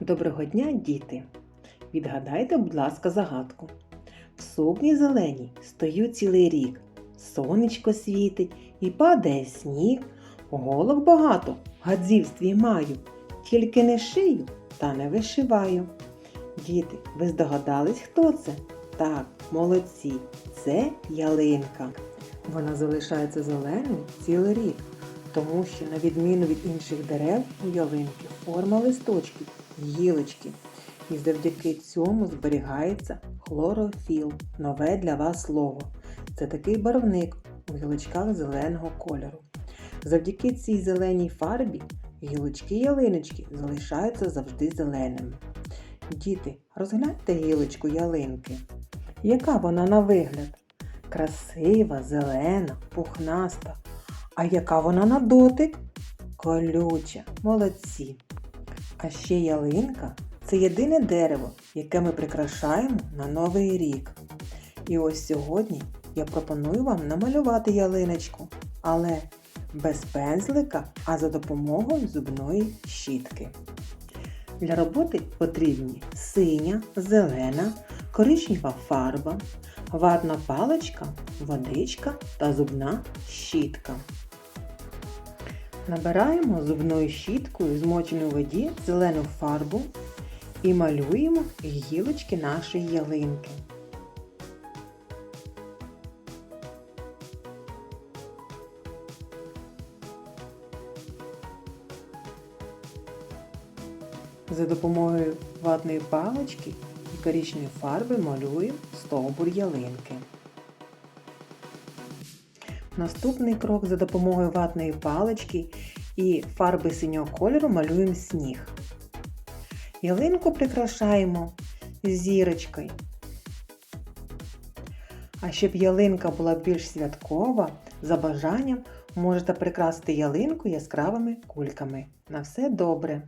Доброго дня, діти! Відгадайте, будь ласка, загадку. В сукні зеленій стою цілий рік. Сонечко світить і падає сніг. Голок багато, гадзівстві маю, тільки не шию та не вишиваю. Діти, ви здогадались, хто це? Так, молодці, це ялинка. Вона залишається зеленою цілий рік, тому що, на відміну від інших дерев, у ялинки форма листочків, гілочки. І завдяки цьому зберігається хлорофіл, нове для вас слово. Це такий барвник у гілочках зеленого кольору. Завдяки цій зеленій фарбі гілочки ялиночки залишаються завжди зеленими. Діти, розгляньте гілочку ялинки. Яка вона на вигляд? Красива, зелена, пухнаста. А яка вона на дотик? Колюча, молодці. А ще ялинка це єдине дерево, яке ми прикрашаємо на Новий рік. І ось сьогодні я пропоную вам намалювати ялиночку, але без пензлика, а за допомогою зубної щітки. Для роботи потрібні синя, зелена, коричнева фарба, ватна паличка, водичка та зубна щітка. Набираємо зубною щіткою змочену в воді зелену фарбу і малюємо гілочки нашої ялинки. За допомогою ватної палички і коричневої фарби малюємо стовбур ялинки. Наступний крок за допомогою ватної палички і фарби синього кольору малюємо сніг. Ялинку прикрашаємо зірочкою. А щоб ялинка була більш святкова, за бажанням можете прикрасити ялинку яскравими кульками. На все добре!